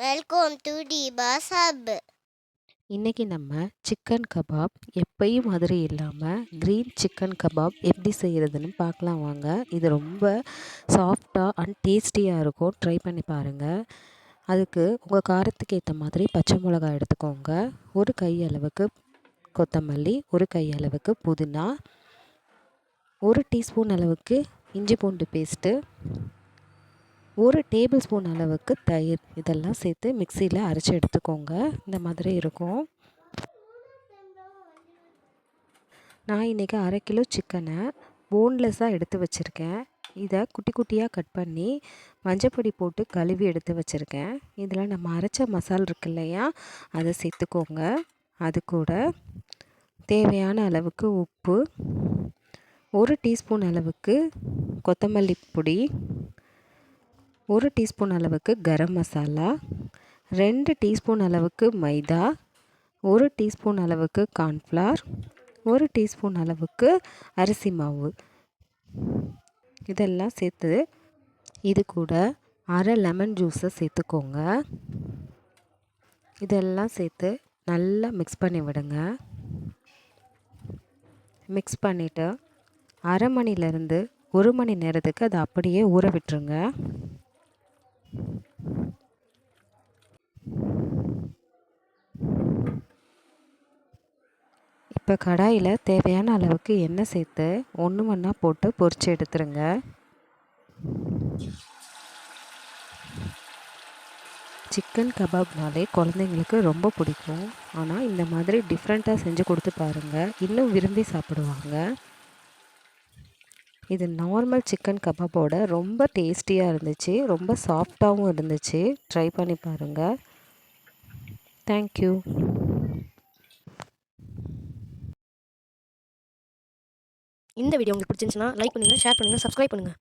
Welcome to டிபாஸ் hub இன்றைக்கி நம்ம chicken kebab எப்பயும் மாதிரி இல்லாமல் க்ரீன் சிக்கன் கபாப் எப்படி செய்கிறதுன்னு பார்க்கலாம் வாங்க. இது ரொம்ப சாஃப்டாக அண்ட் டேஸ்டியாக இருக்கும். ட்ரை பண்ணி பாருங்கள் அதுக்கு உங்கள் காரத்துக்கு ஏற்ற மாதிரி பச்சை மிளகாய் எடுத்துக்கோங்க. ஒரு கை அளவுக்கு கொத்தமல்லி ஒரு கை அளவுக்கு புதினா ஒரு டீஸ்பூன் அளவுக்கு இஞ்சி பூண்டு பேஸ்ட்டு ஒரு டேபிள் ஸ்பூன் அளவுக்கு தயிர் இதெல்லாம் சேர்த்து மிக்சியில் அரைச்சி எடுத்துக்கோங்க. இந்த மாதிரி இருக்கும். நான் இன்றைக்கி அரை கிலோ சிக்கனை போன்லெஸ்ஸாக எடுத்து வச்சுருக்கேன். இதை குட்டி குட்டியாக கட் பண்ணி மஞ்சப்பொடி போட்டு கழுவி எடுத்து வச்சுருக்கேன். இதில் நம்ம அரைச்ச மசால் இருக்கு இல்லையா அதை சேர்த்துக்கோங்க. அது கூட தேவையான அளவுக்கு உப்பு ஒரு டீஸ்பூன் அளவுக்கு கொத்தமல்லி பொடி ஒரு டீஸ்பூன் அளவுக்கு கரம் மசாலா ரெண்டு டீஸ்பூன் அளவுக்கு மைதா ஒரு டீஸ்பூன் அளவுக்கு கார்ன்ஃப்ளார் ஒரு டீஸ்பூன் அளவுக்கு அரிசி மாவு. இதெல்லாம் சேர்த்து இது கூட அரை லெமன் ஜூஸை சேர்த்துக்கோங்க. இதெல்லாம் சேர்த்து நல்லா மிக்ஸ் பண்ணி விடுங்க. மிக்ஸ் பண்ணிவிட்டு அரை மணிலேருந்து ஒரு மணி நேரத்துக்கு அதை அப்படியே ஊற விட்டுருங்க. இப்போ கடாயில் தேவையான அளவுக்கு எண்ணெய் சேர்த்து ஒன்று ஒன்றா போட்டு பொரித்து எடுத்துருங்க. சிக்கன் கபாப்னாலே குழந்தைங்களுக்கு ரொம்ப பிடிக்கும். ஆனால் இந்த மாதிரி டிஃப்ரெண்ட்டாக செஞ்சு கொடுத்து பாருங்கள் இன்னும் விரும்பி சாப்பிடுவாங்க. இது நார்மல் சிக்கன் கபாபோட ரொம்ப டேஸ்டியாக இருந்துச்சு. ரொம்ப சாஃப்டாகவும் இருந்துச்சு. ட்ரை பண்ணி பாருங்கள் தேங்க்யூ இந்த வீடியோ உங்களுக்கு பிடிச்சிருந்துச்சுன்னா லைக் பண்ணுங்கள் ஷேர் பண்ணுங்கள் சப்ஸ்கிரைப் பண்ணுங்கள்